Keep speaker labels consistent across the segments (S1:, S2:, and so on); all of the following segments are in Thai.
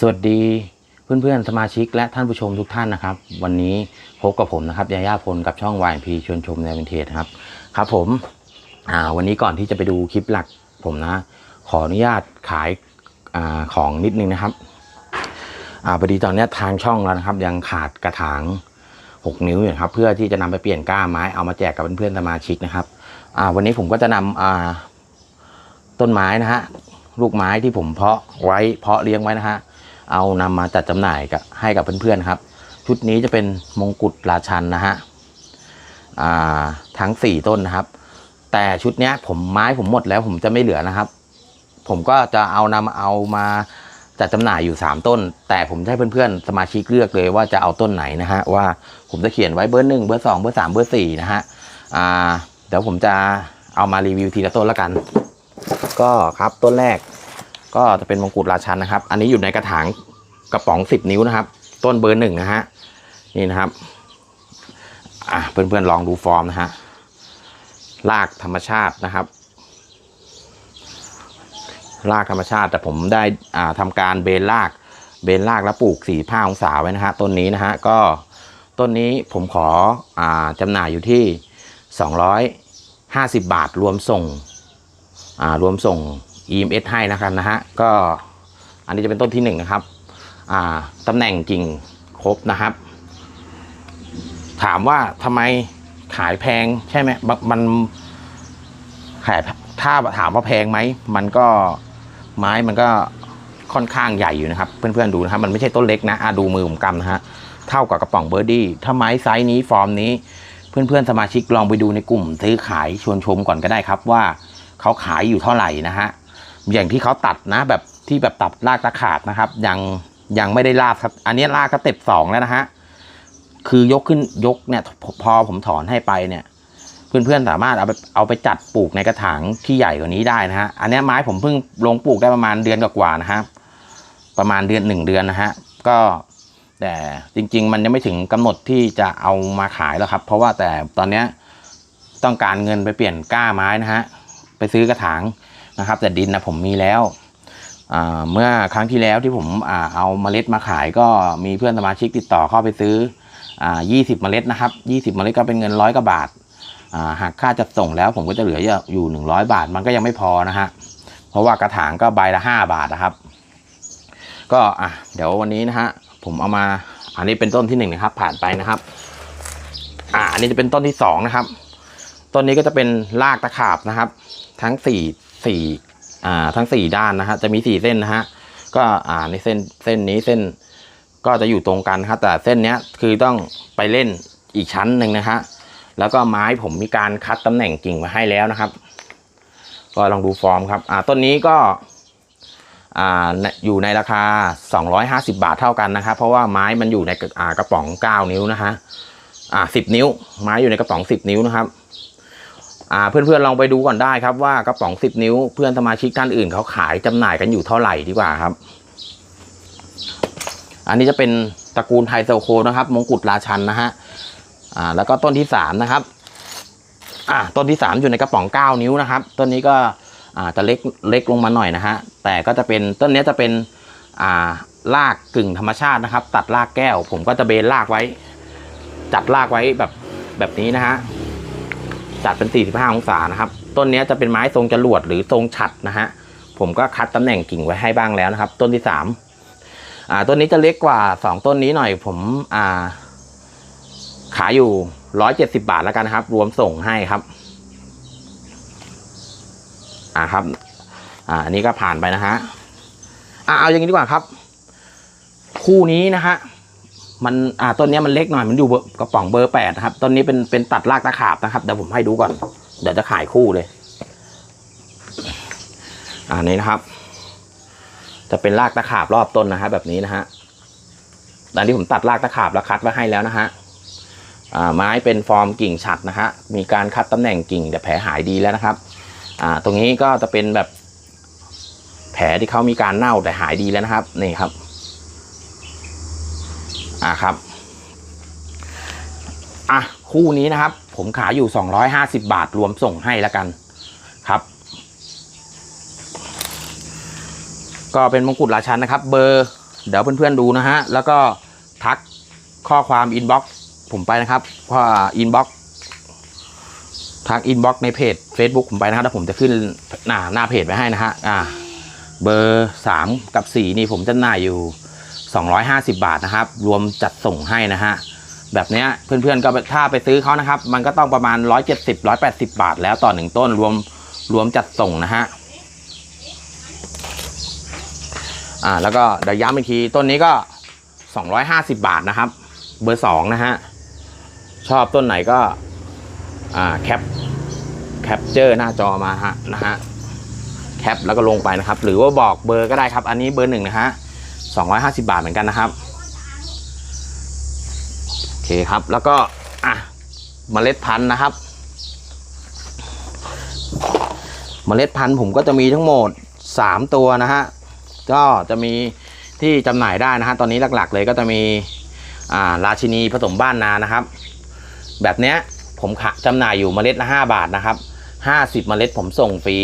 S1: สวัสดีเพื่อนๆสมาชิกและท่านผู้ชมทุกท่านนะครับ วันนี้พบกับผมนะครับยาย่าพลกับช่องวายพีชวนชมในวินเทจครับครับผมอ่าวันนี้ก่อนที่จะไปดูคลิปหลักผมนะ ขออนุญาตขายอาของนิดนึงนะครับอ่าพอดีตอนนี้ทางช่องแล้วนะครับ ยังขาดกระถาง 6 นิ้วอยู่ครับเพื่อที่จะนำไปเปลี่ยนก้าไม้เอามาแจกกับเพื่อนๆสมาชิกนะครับอ่าวันนี้ผมก็จะนำอ่าต้นไม้นะฮะลูกไม้ที่ผมเพาะไว้เพาะเลี้ยงไว้นะฮะ เอานำมาจัดจำหน่ายกับให้กับเพื่อนๆครับ ชุดนี้จะเป็นมงกุฎราชันนะฮะทั้งสี่ต้นนะครับ แต่ชุดเนี้ยผมไม้ผมหมดแล้วผมจะไม่เหลือนะครับ ผมก็จะเอานำเอามาจัดจำหน่ายอยู่สามต้น แต่ผมให้เพื่อนๆ สมาชิกเลือกเลยว่าจะเอาต้นไหนนะฮะว่าผมจะเขียนไว้เบอร์หนึ่งเบอร์สองเบอร์สามเบอร์สี่นะฮะเดี๋ยวผมจะเอามารีวิวทีละต้นล้วกัน ก็ครับต้นแรก ก็จะเป็นมงกุฎราชันนะครับ อันนี้อยู่ในกระถางกระป๋องสิบนิ้วนะครับ ต้นเบอร์หนึ่งนะฮะนี่นะครับอะเพื่อนๆลองดูฟอร์มนะฮะรากธรรมชาตินะครับรากธรรมชาติ แต่ผมได้อ่าทำการเบนรากเบนรากแล้วปลูกสี่ผ้าองศาไว้นะฮะต้นนี้นะฮะก็ต้นนี้ผมขออ่าจำหน่ายอยู่ที่สองร้อยห้าสิบบาทรวมส่งอ่ารวมส่ง EMS ให้นะครับนะฮะก็อันนี้จะเป็นต้นที่หนึ่งนะครับอ่าตำแหน่งกิ่งครบนะครับ ถามว่าทำไมขายแพงใช่ไหมมันขายถ้าถามว่าแพงไหมมันก็ไม้มันก็ค่อนข้างใหญ่อยู่นะครับ เพื่อนๆดูนะครับ มันไม่ใช่ต้นเล็กนะอะดูมือผมกำนะฮะเท่ากับกระป๋องเบอร์ดี้ถ้าไม้ไซส์นี้ฟอร์มนี้ เพื่อนๆสมาชิกลองไปดูในกลุ่มซื้อขายชวนชมก่อนก็ได้ครับว่าเขาขายอยู่เท่าไหร่นะฮะ อย่างที่เขาตัดนะ แบบที่แบบตัดรากตะขาบนะครับ ยังยังไม่ได้ลากครับ อันนี้ลากก็เต็ปสองแล้วนะฮะคือยกขึ้นยกเนี่ยพอผมถอนให้ไปเนี่ยเพื่อนๆสามารถเอาไปเอาไปจัดปลูกในกระถางที่ใหญ่กว่านี้ได้นะฮะอันนี้ไม้ผมเพิ่งลงปลูกได้ประมาณเดือนกว่าๆนะฮะประมาณเดือนหนึ่งเดือนนะฮะก็แต่จริง ๆ มันยังไม่ถึงกำหนดที่จะเอามาขายแล้วครับ เพราะว่าแต่ตอนเนี้ยต้องการเงินไปเปลี่ยนก้าไม้นะฮะไปซื้อกระถาง นะครับ แต่ดินนะผมมีแล้วเมื่อครั้งที่แล้วที่ผมอ่าเอาเมล็ดมาขายก็มีเพื่อนสมาชิกติดต่อเข้าไปซื้ออ่า20 เมล็ดนะครับ 20 เมล็ดก็เป็นเงินร้อยกว่าบาทาหากค่าจัดส่งแล้วผมก็จะเหลืออยู่ 100 บาท มันก็ยังไม่พอนะฮะเพราะว่ากระถางก็ใบละ 5 บาทนะครับ ก็อะเดี๋ยววันนี้นะฮะผมเอามาอันนี้เป็นต้นที่หนึ่งนะครับ ผ่านไปนะครับ อ่าอันนี้จะเป็นต้นที่สองนะครับต้นนี้ก็จะเป็นรากตะขาบนะครับ ทั้งสี่ สี่อ่าทั้งสี่ด้านนะฮะจะมีสี่เส้นนะฮะก็อ่าในเส้นเส้นนี้เส้นก็จะอยู่ตรงกันครับแต่เส้นเนี้ยคือต้องไปเล่นอีกชั้นหนึ่งนะฮะแล้วก็ไม้ผมมีการคัดตำแหน่งกิ่งมาให้แล้วนะครับ ก็ลองดูฟอร์มครับอ่าต้นนี้ก็อ่าอยู่ในราคา 250 บาทเท่ากันนะครับ เพราะว่าไม้มันอยู่ในกระอ่ากระป๋อง 9 นิ้วนะฮะอ่า10 นิ้ว ไม้อยู่ในกระป๋อง 10 นิ้วนะครับ อ่าเพื่อนๆลองไปดูก่อนได้ครับว่ากระป๋อง 10 นิ้วเพื่อนสมาชิกท่านอื่นเขาขายจำหน่ายกันอยู่เท่าไหร่ดีกว่าครับ อันนี้จะเป็นตระกูลไทโซโคนะครับ มงกุฎราชันนะฮะอ่าแล้วก็ต้นที่สามนะครับอ่าต้นที่สามอยู่ในกระป๋อง 9 นิ้วนะครับ ต้นนี้ก็อ่าจะเล็กเล็กลงมาหน่อยนะฮะแต่ก็จะเป็นต้นนี้จะเป็นอ่ารากกึ่งธรรมชาตินะครับ ตัดรากแก้ว ผมก็จะเบนรากไว้ จัดรากไว้แบบแบบนี้นะฮะ จัดเป็น 45 องศานะครับ ต้นนี้จะเป็นไม้ทรงจรวดหรือทรงฉัดนะฮะ ผมก็คัดตำแหน่งกิ่งไว้ให้บ้างแล้วนะครับ ต้นที่3อ่าต้นนี้จะเล็กกว่า 2 ต้นนี้หน่อย ผมอ่าขายอยู่ 170 บาทแล้วกันนะครับ รวมส่งให้ครับ อ่าครับ อ่าอันนี้ก็ผ่านไปนะฮะอ่าเอาอย่างนี้ดีกว่าครับ คู่นี้นะฮะ มันอ่าต้นนี้มันเล็กหน่อยมันอยู่กระป๋องเบอร์แปดนะครับต้นนี้เป็นเป็นตัดรากตะขาบนะครับเดี๋ยวผมให้ดูก่อน เดี๋ยวจะขายคู่เลย อ่านี้นะครับ จะเป็นรากตะขาบรอบต้นนะฮะแบบนี้นะฮะตอนนี้ผมตัดรากตะขาบแล้วคัดไว้ให้แล้วนะฮะอ่าไม้เป็นฟอร์มกิ่งฉัดนะฮะมีการคัดตำแหน่งกิ่งแต่แผลหายดีแล้วนะครับอ่าตรงนี้ก็จะเป็นแบบแผลที่เขามีการเน่าแต่หายดีแล้วนะครับนี่ครับ อ่าครับอะคู่นี้นะครับ ผมขายอยู่ 250 บาทรวมส่งให้แล้วกันครับ ก็เป็นมงกุฎราชันนะครับ เบอร์ เดี๋ยวเพื่อนๆดูนะฮะ แล้วก็ทักข้อความอินบ็อกซ์ผมไปนะครับว่าอินบ็อกซ์ทักอินบ็อกซ์ในเพจ Facebook ผมไปนะครับแล้วผมจะขึ้นหน้าหน้าเพจไว้ให้นะฮะอ่าเบอร์สามกับสี่นี่ผมจำหน่ายอยู่ 250 บาทนะครับ รวมจัดส่งให้นะฮะแบบเนี้ยเพื่อนๆก็ถ้าไปซื้อเขานะครับ มันก็ต้องประมาณ 170 180 บาท แล้วต่อหนึ่งต้นรวมรวมจัดส่งนะฮะอ่าแล้วก็เดี๋ยวย้ำอีกทีต้นนี้ก็ 250 บาทนะครับ เบอร์สองนะฮะ ชอบต้นไหนก็อ่าแคปแคปเจอร์หน้าจอมาฮะนะฮะแคปแล้วก็ลงไปนะครับ หรือว่าบอกเบอร์ก็ได้ครับ อันนี้เบอร์หนึ่งนะฮะ 250 บาทเหมือนกันนะครับโอเคครับแล้วก็อะเมล็ดพันธุ์นะครับเมล็ดพันธุ์ผมก็จะมีทั้งหมด 3 ตัวนะฮะก็จะมีที่จำหน่ายได้นะฮะตอนนี้หลักๆเลยก็จะมีอ่าราชินีผสมบ้านนานะครับ แบบเนี้ยผมขะจำหน่ายอยู่เมล็ดละ5บาทนะครับ 50 เมล็ดผมส่งฟรี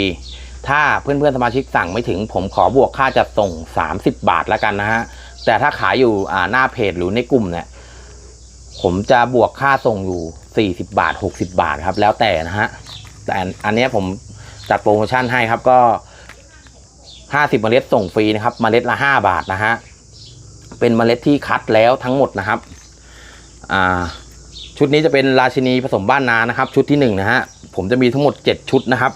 S1: ถ้าเพื่อนๆสมาชิกสั่งไม่ถึง ผมขอบวกค่าจัดส่ง 30 บาทแล้วกันนะฮะ แต่ถ้าขายอยู่หน้าเพจหรือในกลุ่มเนี่ย ผมจะบวกค่าส่งอยู่ 40 บาท 60 บาทครับ แล้วแต่นะฮะ แต่อันนี้ผมจัดโปรโมชั่นให้ครับก็ 50 เมล็ดส่งฟรีนะครับ เมล็ดละ 5 บาทนะฮะ เป็นเมล็ดที่คัดแล้วทั้งหมดนะครับ อ่าชุดนี้จะเป็นราชินีผสมบ้านนานะครับ ชุดที่หนึ่งนะฮะผมจะมีทั้งหมด 7 ชุดนะครับ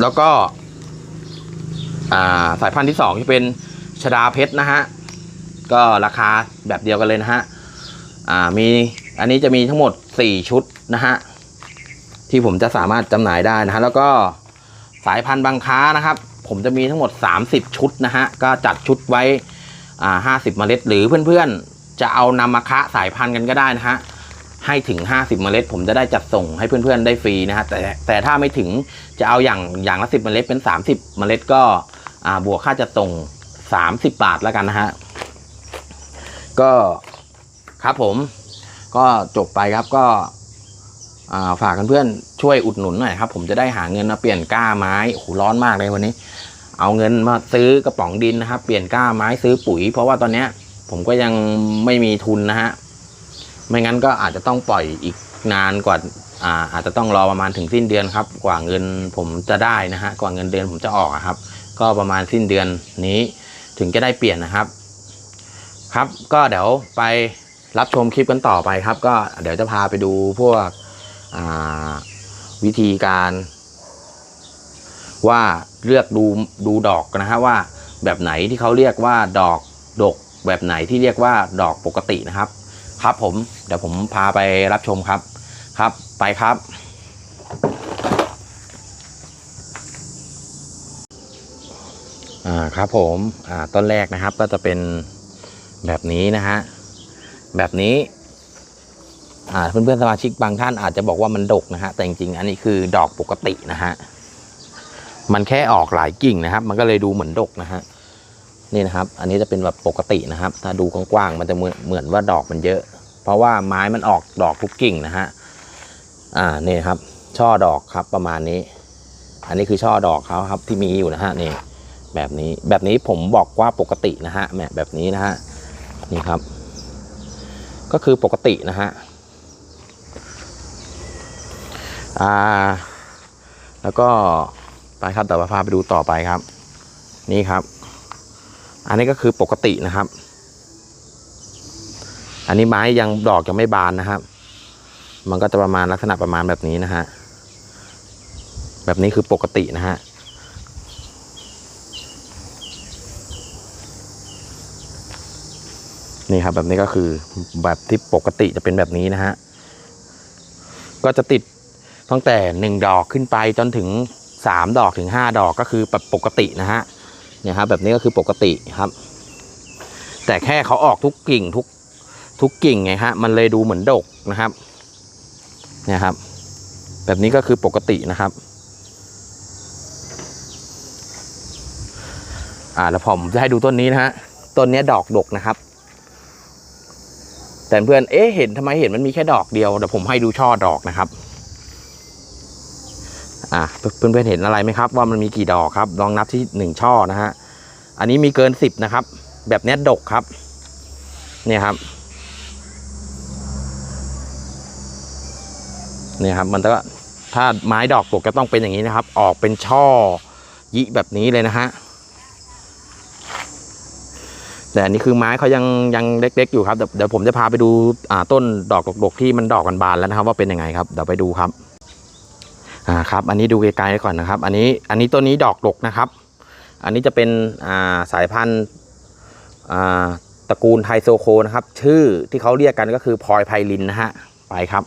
S1: แล้วก็สายพันธุ์ที่สองจะเป็นชดาเพชรนะฮะ ก็ราคาแบบเดียวกันเลยนะฮะมีอันนี้จะมีทั้งหมด 4 ชุดนะฮะ ที่ผมจะสามารถจำหน่ายได้นะฮะ แล้วก็สายพันธุ์บางค้านะครับ ผมจะมีทั้งหมด 30 ชุดนะฮะ ก็จัดชุดไว้อ่า50เมล็ดหรือเพื่อนๆ จะเอานำมาคะสายพันธุ์กันก็ได้นะฮะ ให้ถึง 50 เมล็ด ผมจะได้จัดส่งให้เพื่อนๆได้ฟรีนะฮะแต่แต่ถ้าไม่ถึงจะเอาอย่างอย่างละ 10 เมล็ดเป็น 30 เมล็ดก็บวกค่าจัดส่ง 30 บาทแล้วกันนะฮะก็ครับผมก็จบไปครับก็ฝากเพื่อนๆช่วยอุดหนุนหน่อยครับ ผมจะได้หาเงินมาเปลี่ยนก้าไม้โอ้โหร้อนมากเลยวันนี้ เอาเงินมาซื้อกระป๋องดินนะครับ เปลี่ยนก้าไม้ซื้อปุ๋ย เพราะว่าตอนเนี้ยผมก็ยังไม่มีทุนนะฮะ ไม่งั้นก็อาจจะต้องปล่อยอีกนานกว่าอาอาจจะต้องรอประมาณถึงสิ้นเดือนครับ กว่าเงินผมจะได้นะฮะกว่าเงินเดือนผมจะออกครับ ก็ประมาณสิ้นเดือนนี้ถึงจะได้เปลี่ยนนะครับ ครับก็เดี๋ยวไปรับชมคลิปกันต่อไปครับ ก็เดี๋ยวจะพาไปดูพวกวิธีการ ว่าเลือกดูดูดอกนะฮะว่าแบบไหนที่เขาเรียกว่าดอกดก แบบไหนที่เรียกว่าดอกปกตินะครับ ครับผมเดี๋ยวผมพาไปรับชมครับ ครับไปครับ อ่าครับผมอ่าต้นแรกนะครับก็จะเป็นแบบนี้นะฮะแบบนี้อ่าเพื่อนๆสมาชิกบางท่านอาจจะบอกว่ามันดกนะฮะแต่จริงๆอันนี้คือดอกปกตินะฮะมันแค่ออกหลายกิ่งนะครับ มันก็เลยดูเหมือนดกนะฮะ นี่นะครับ อันนี้จะเป็นแบบปกตินะครับ ถ้าดูกว้างๆมันจะเหมือนเหมือนว่าดอกมันเยอะ เพราะว่าไม้มันออกดอกทุกกิ่งนะฮะอ่านี่ครับ ช่อดอกครับประมาณนี้ อันนี้คือช่อดอกเขาครับที่มีอยู่นะฮะนี่แบบนี้แบบนี้ผมบอกว่าปกตินะฮะแหมแบบนี้นะฮะนี่ครับ ก็คือปกตินะฮะอ่าแล้วก็ไปครับแต่ว่าพาไปดูต่อไปครับ นี่ครับ อันนี้ก็คือปกตินะครับ อันนี้ไม้ยังดอกยังไม่บานนะครับ มันก็จะประมาณลักษณะประมาณแบบนี้นะฮะ แบบนี้คือปกตินะฮะนี่ครับแบบนี้ก็คือแบบที่ปกติจะเป็นแบบนี้นะฮะ ก็จะติดตั้งแต่หนึ่งดอกขึ้นไปจนถึงสามดอกถึงห้าดอกก็คือแบบปกตินะฮะ เนี่ยครับแบบนี้ก็คือปกติครับ แต่แค่เขาออกทุกกิ่งทุกทุกกิ่งไงฮะมันเลยดูเหมือนดกนะครับ เนี่ยครับ แบบนี้ก็คือปกตินะครับ อ่าแล้วผมจะให้ดูต้นนี้นะฮะต้นนี้ดอกดกนะครับ แต่เพื่อนเอ๊ะเห็นทำไมเห็นมันมีแค่ดอกเดียวเดี๋ยวผมให้ดูช่อดอกนะครับ เพื่อนๆเห็นอะไรไหมครับ ว่ามันมีกี่ดอกครับ ลองนับที่หนึ่งช่อนะฮะอันนี้มีเกินสิบนะครับ แบบเนี้ยดกครับ เนี่ยครับเนี่ยครับ มันก็ถ้าไม้ดอกปกก็ต้องเป็นอย่างนี้นะครับ ออกเป็นช่อยิแบบนี้เลยนะฮะแต่อันนี้คือไม้เขายังยังเล็ก ๆ อยู่ครับเดี๋ยวผมจะพาไปดูต้นดอกดกๆที่มันดอกกันบานแล้วนะครับ ว่าเป็นยังไงครับเดี๋ยวไปดูครับ อ่าครับอันนี้ดูไกลๆก่อนนะครับ อันนี้อันนี้ต้นนี้ดอกดกนะครับ อันนี้จะเป็นอ่าสายพันธุ์อ่าตระกูลไทโซโคนะครับ ชื่อที่เขาเรียกกันก็คือพลอยไพลินนะฮะไปครับ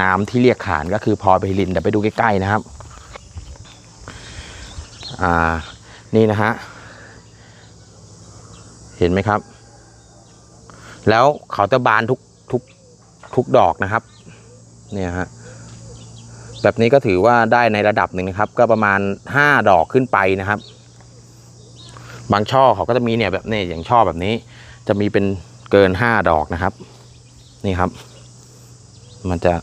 S1: น้ำที่เรียกขานก็คือพลอยไพลินเดี๋ยวไปดูใกล้ๆนะครับอ่านี่นะฮะเห็นไหมครับ แล้วเขาจะบานทุกทุกทุกดอกนะครับ เนี่ยฮะ แบบนี้ก็ถือว่าได้ในระดับหนึ่งนะครับ ก็ประมาณ 5 ดอกขึ้นไปนะครับ บางช่อเขาก็จะมีเนี่ยแบบนี้อย่างช่อแบบนี้ จะมีเป็นเกิน 5 ดอกนะครับ นี่ครับ มันจะ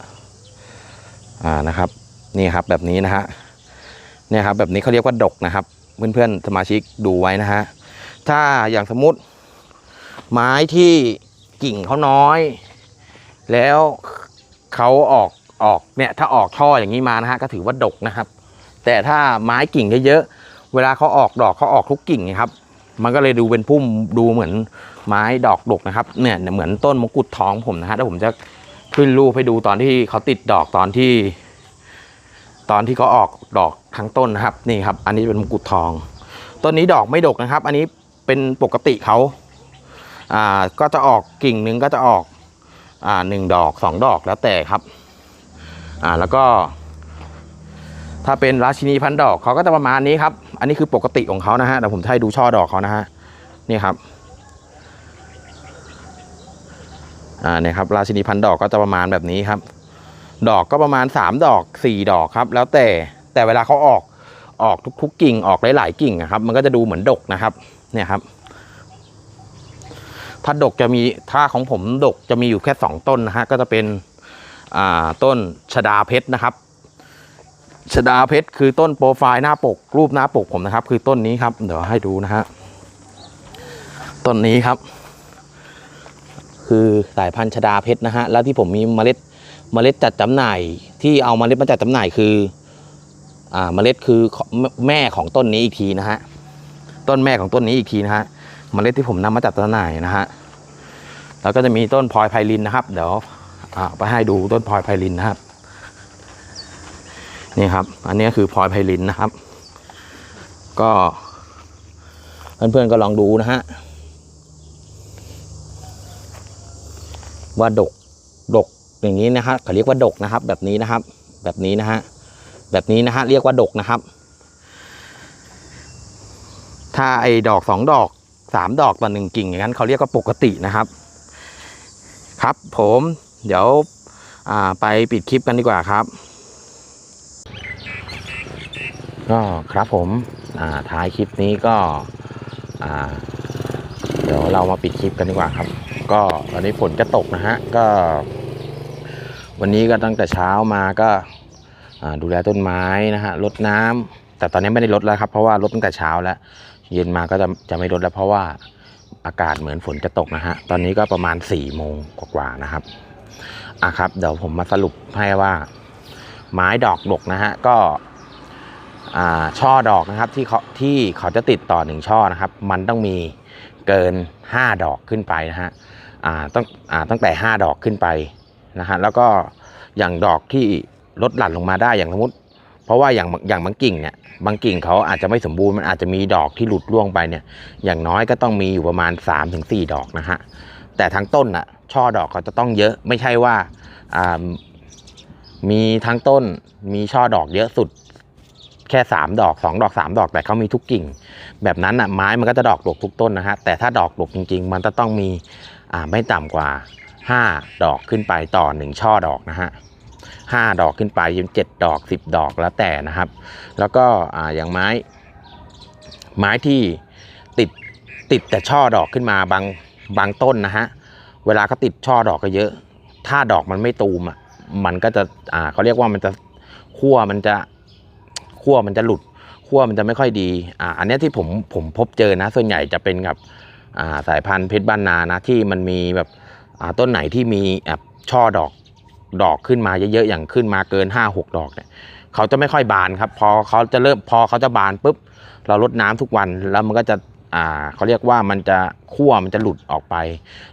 S1: อ่านะครับ นี่ครับแบบนี้นะฮะเนี่ยครับ แบบนี้เขาเรียกว่าดกนะครับ เพื่อนๆสมาชิกดูไว้นะฮะถ้าอย่างสมมติ ไม้ที่กิ่งเขาน้อย แล้วเขาออก ออกเนี่ยถ้าออกช่ออย่างนี้มานะฮะก็ถือว่าดกนะครับ แต่ถ้าไม้กิ่งเยอะๆเวลาเขาออกดอกเขาออกทุกกิ่งนะครับ มันก็เลยดูเป็นพุ่มดูเหมือนไม้ดอกดกนะครับเนี่ยเหมือนต้นมงกุฎทองผมนะฮะแล้วผมจะขึ้นรูปให้ดูตอนที่เขาติดดอกตอนที่ ตอนที่เขาออกดอกทั้งต้นนะครับนี่ครับ อันนี้เป็นมงกุฎทอง ต้นนี้ดอกไม่ดกนะครับ อันนี้เป็นปกติเขาอ่าก็จะออกกิ่งหนึ่งก็จะออกอ่าหนึ่งดอกสองดอกแล้วแต่ครับ อ่าแล้วก็ ถ้าเป็นราชินีพันดอกเขาก็จะประมาณนี้ครับ อันนี้คือปกติของเขานะฮะเดี๋ยวผมให้ดูช่อดอกเขานะฮะนี่ครับอ่าเนี่ยครับราชินีพันดอกก็จะประมาณแบบนี้ครับ ดอกก็ประมาณสามดอกสี่ดอกครับ แล้วแต่แต่เวลาเขาออกออกทุกๆกิ่งออกหลายๆกิ่งครับ มันก็จะดูเหมือนดกนะครับ เนี่ยครับ ถ้าดกจะมีถ้าของผมดกจะมีอยู่แค่สองต้นนะฮะก็จะเป็น ต้นชดาเพชรนะครับชดาเพชรคือต้นโปรไฟล์หน้าปก รูปหน้าปกผมนะครับ คือต้นนี้ครับ เดี๋ยวให้ดูนะฮะต้นนี้ครับ คือสายพันธุ์ชดาเพชรนะฮะแล้วที่ผมมีเมล็ดเมล็ดจัดจำหน่าย ที่เอาเมล็ดมาจัดจำหน่ายคืออ่าเมล็ดคือแม่ของต้นนี้อีกทีนะฮะต้นแม่ของต้นนี้อีกทีนะฮะเมล็ดที่ผมนำมาจัดจำหน่ายนะฮะแล้วก็จะมีต้นพลอยไพลินนะครับ เดี๋ยว อ่าไปให้ดูต้นพลอยไพลินนะครับ นี่ครับ อันนี้คือพลอยไพลินนะครับ ก็เพื่อนๆก็ลองดูนะฮะว่าดกดกอย่างนี้นะฮะเขาเรียกว่าดกนะครับ แบบนี้นะครับ แบบนี้นะฮะแบบนี้นะฮะเรียกว่าดกนะครับ ถ้าไอ้ดอกสองดอกสามดอกต่อหนึ่งกิ่งอย่างนั้นเขาเรียกว่าปกตินะครับ ครับผม เดี๋ยวไปปิดคลิปกันดีกว่าครับ ก็ครับผมท้ายคลิปนี้ก็เดี๋ยวเรามาปิดคลิปกันดีกว่าครับ ก็ตอนนี้ฝนจะตกนะฮะก็ วันนี้ก็ตั้งแต่เช้ามาก็ดูแลต้นไม้นะฮะรดน้ำแต่ตอนนี้ไม่ได้รดแล้วครับ เพราะว่ารดตั้งแต่เช้าแล้ว เย็นมาก็จะจะไม่รดแล้วเพราะว่าอากาศเหมือนฝนจะตกนะฮะ ตอนนี้ก็ประมาณ4ี่โมงกว่าๆนะครับ อะครับ เดี๋ยวผมมาสรุปให้ว่า ไม้ดอกดกนะฮะก็ช่อดอกนะครับที่เขาที่เขาจะติดต่อหนึ่งช่อนะครับ มันต้องมีเกิน 5 ดอกขึ้นไปนะฮะอ่าต้องอ่าตั้งแต่ 5 ดอกขึ้นไปนะฮะแล้วก็อย่างดอกที่ลดหลั่นลงมาได้อย่างสมมติ เพราะว่าอย่างอย่างบางกิ่งเนี่ยบางกิ่งเขาอาจจะไม่สมบูรณ์มันอาจจะมีดอกที่หลุดร่วงไปเนี่ยอย่างน้อยก็ต้องมีอยู่ประมาณ 3-4 ดอกนะฮะแต่ทั้งต้นอะ ช่อดอกเขาจะต้องเยอะ ไม่ใช่ว่าามีทั้งต้นมีช่อดอกเยอะสุดแค่ 3 ดอก 2 ดอก 3 ดอกแต่เขามีทุกกิ่ง แบบนั้นอะไม้มันก็จะดอกดกทุกต้นนะฮะแต่ถ้าดอกดกจริง ๆ มันจะต้องมีอ่าไม่ต่ำกว่า 5 ดอกขึ้นไปต่อ 1 ช่อดอกนะฮะห้าดอกขึ้นไปจนเจ็ดดอก 10 ดอกแล้วแต่นะครับ แล้วก็อ่าอย่างไม้ ไม้ที่ติดติดแต่ช่อดอกขึ้นมาบางบางต้นนะฮะ เวลาเขาติดช่อดอกก็เยอะ ถ้าดอกมันไม่ตูมอะ มันก็จะอ่าเขาเรียกว่ามันจะขั้วมันจะขั้วมันจะหลุดขั้วมันจะไม่ค่อยดีอ่าอันนี้ที่ผมผมพบเจอนะ ส่วนใหญ่จะเป็นกับอ่าสายพันธุ์เพชรบ้านนานะที่มันมีแบบอ่าต้นไหนที่มีแบบช่อดอกดอกขึ้นมาเยอะๆอย่างขึ้นมาเกิน 5 6 ดอกเนี่ยเขาจะไม่ค่อยบานครับ พอเขาจะเริ่มพอเขาจะบานปุ๊บเราลดน้ำทุกวันแล้วมันก็จะ อ่าเขาเรียกว่ามันจะขั้วมันจะหลุดออกไป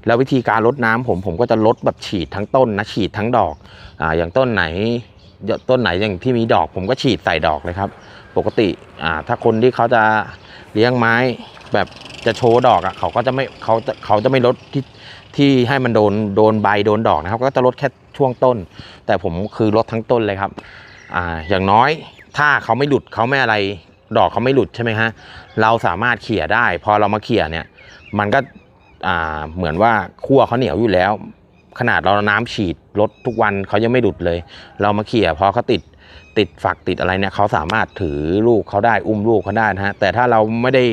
S1: แล้ววิธีการลดน้ำผมผมก็จะลดแบบฉีดทั้งต้นนะฉีดทั้งดอกอ่าอย่างต้นไหนต้นไหนอย่างที่มีดอกผมก็ฉีดใส่ดอกเลยครับ ปกติอ่าถ้าคนที่เขาจะเลี้ยงไม้แบบจะโชว์ดอกอะเขาก็จะไม่เขาจะเขาจะไม่ลดที่ที่ให้มันโดนโดนใบโดนดอกนะครับ ก็จะลดแค่ช่วงต้น แต่ผมคือลดทั้งต้นเลยครับอ่าอย่างน้อยถ้าเขาไม่หลุดเขาไม่อะไร ดอกเขาไม่หลุดใช่ไหมฮะเราสามารถเขี่ยได้ พอเรามาเขี่ยเนี่ย มันก็เหมือนว่าคั่วเขาเหนียวอยู่แล้ว ขนาดเราน้ำฉีดลดทุกวันเขายังไม่หลุดเลย เรามาเขี่ยพอเขาติดติดฝักติดอะไรเนี่ยเขาสามารถถือลูกเขาได้อุ้มลูกเขาได้นะฮะแต่ถ้าเราไม่ได้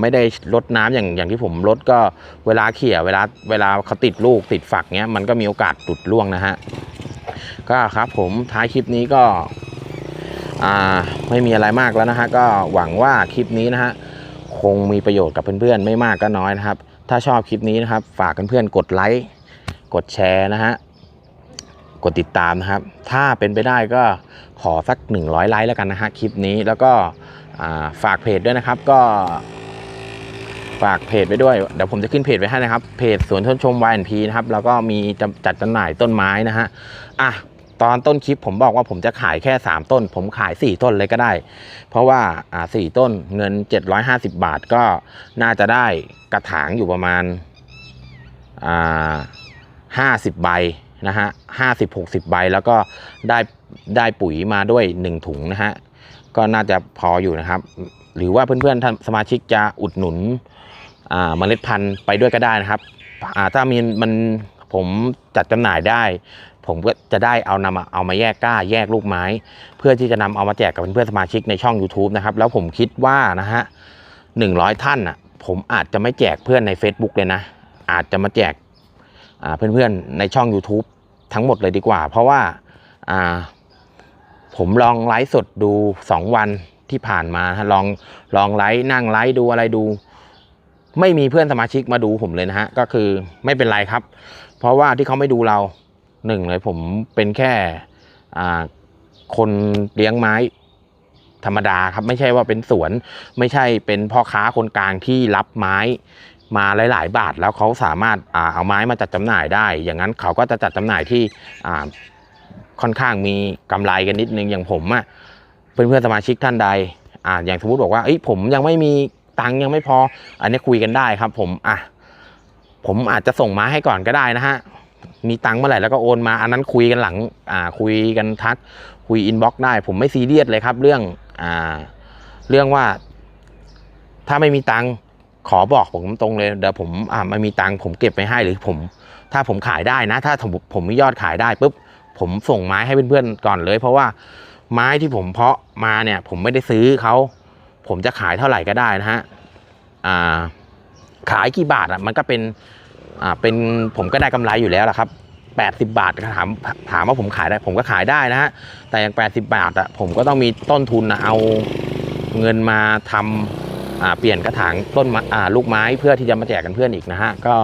S1: ไม่ได้ลดน้ำอย่างอย่างที่ผมลดก็เวลาเขี่ยเวลาเวลาเขาติดลูกติดฝักเนี้ยมันก็มีโอกาสหลุดร่วงนะฮะก็ครับผมท้ายคลิปนี้ก็ อ่าไม่มีอะไรมากแล้วนะฮะก็หวังว่าคลิปนี้นะฮะคงมีประโยชน์กับเพื่อนๆไม่มากก็น้อยนะครับ ถ้าชอบคลิปนี้นะครับ ฝากเพื่อนๆกดไลค์กดแชร์นะฮะกดติดตามนะครับ ถ้าเป็นไปได้ก็ขอสัก 100 ไลค์แล้วกันนะฮะคลิปนี้แล้วก็ฝากเพจด้วยนะครับก็ฝากเพจไว้ด้วย เดี๋ยวผมจะขึ้นเพจไว้ให้นะครับ เพจสวนชนชม YNP นะครับ แล้วก็มีจัดจำหน่ายต้นไม้นะฮะ อะ ตอนต้นคลิปผมบอกว่าผมจะขายแค่ 3 ต้น ผมขาย 4 ต้นเลยก็ได้ เพราะว่าอ่าสี่ต้นเงิน 750 บาทก็น่าจะได้กระถางอยู่ประมาณอ่าห้าสิบใบนะฮะห้าสิบหกสิบใบแล้วก็ได้ได้ปุ๋ยมาด้วย1ถุงนะฮะก็น่าจะพออยู่นะครับ หรือว่าเพื่อนๆสมาชิกจะอุดหนุนอ่าเมล็ดพันธุ์ไปด้วยก็ได้นะครับอ่าถ้ามีมันผมจัดจำหน่ายได้ ผมก็จะได้เอานำมาเอามาแยกก้าแยกลูกไม้ เพื่อที่จะนำเอามาแจกกับเพื่อนๆสมาชิกในช่อง YouTube นะครับ แล้วผมคิดว่านะฮะหนึ่งร้อยท่านอะผมอาจจะไม่แจกเพื่อนใน Facebook เลยนะ อาจจะมาแจกเพื่อนๆในช่อง YouTube ทั้งหมดเลยดีกว่า เพราะว่าผมลองไลฟ์สดดู 2 วันที่ผ่านมาลองลองไลฟ์นั่งไลฟ์ดูอะไรดู ไม่มีเพื่อนสมาชิกมาดูผมเลยนะฮะ ก็คือไม่เป็นไรครับ เพราะว่าที่เขาไม่ดูเรา หนึ่งเลยผมเป็นแค่คนเลี้ยงไม้ธรรมดาครับ ไม่ใช่ว่าเป็นสวน ไม่ใช่เป็นพ่อค้าคนกลางที่รับไม้มาหลาย ๆ บาท แล้วเขาสามารถอเอาไม้มาจัดจำหน่ายได้ อย่างนั้นเขาก็จะจัดจำหน่ายที่ค่อนข้างมีกำไรกันนิดนึงอย่างผมอะเพื่อนๆสมาชิกท่านใดออย่างสมมติบอกว่าอผมยังไม่มีตังค์ยังไม่พอ อันนี้คุยกันได้ครับ ผมอะผมอาจจะส่งไม้ให้ก่อนก็ได้นะฮะ มีตังค์เมื่อไหร่แล้วก็โอนมาอันนั้นคุยกันหลังอ่าคุยกันทักคุยอินบ็อกซ์ได้ ผมไม่ซีเรียสเลยครับ เรื่องอ่าเรื่องว่า ถ้าไม่มีตังค์ขอบอกผมตรงเลยเดี๋ยวผมอ่าไม่มีตังค์ผมเก็บไว้ให้หรือผม ถ้าผมขายได้นะ ถ้าผมผมมียอดขายได้ปุ๊บผมส่งไม้ให้เพื่อนๆก่อนเลย เพราะว่าไม้ที่ผมเพาะมาเนี่ย ผมไม่ได้ซื้อเขาผมจะขายเท่าไหร่ก็ได้นะฮะอ่าขายกี่บาทอะมันก็เป็น อ่าเป็นผมก็ได้กำไรอยู่แล้วล่ะครับ80 บาทถามถามว่าผมขายได้ ผมก็ขายได้นะฮะแต่อย่าง 80 บาทอะผมก็ต้องมีต้นทุนนะเอาเงินมาทำอ่าเปลี่ยนกระถางต้นอ่าลูกไม้เพื่อที่จะมาแจกกันเพื่อนอีกนะฮะก็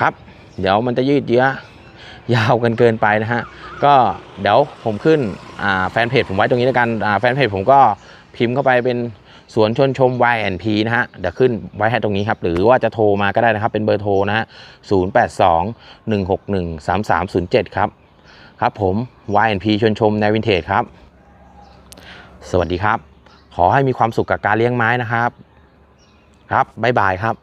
S1: ครับ เดี๋ยวมันจะยืดเยื้อยาวกันเกินไปนะฮะก็เดี๋ยวผมขึ้นอ่าแฟนเพจผมไว้ตรงนี้แล้วกันอ่าแฟนเพจผมก็พิมพ์เข้าไปเป็น สวนชนชม Y&P นะฮะ เดี๋ยวขึ้นไว้ให้ตรงนี้ครับ หรือว่าจะโทรมาก็ได้นะครับ เป็นเบอร์โทรนะฮะ 082 161 3307 ครับ ครับผม Y&P ชนชมในวินเทจครับ สวัสดีครับ ขอให้มีความสุขกับการเลี้ยงไม้นะครับ ครับ บ๊ายบายครับ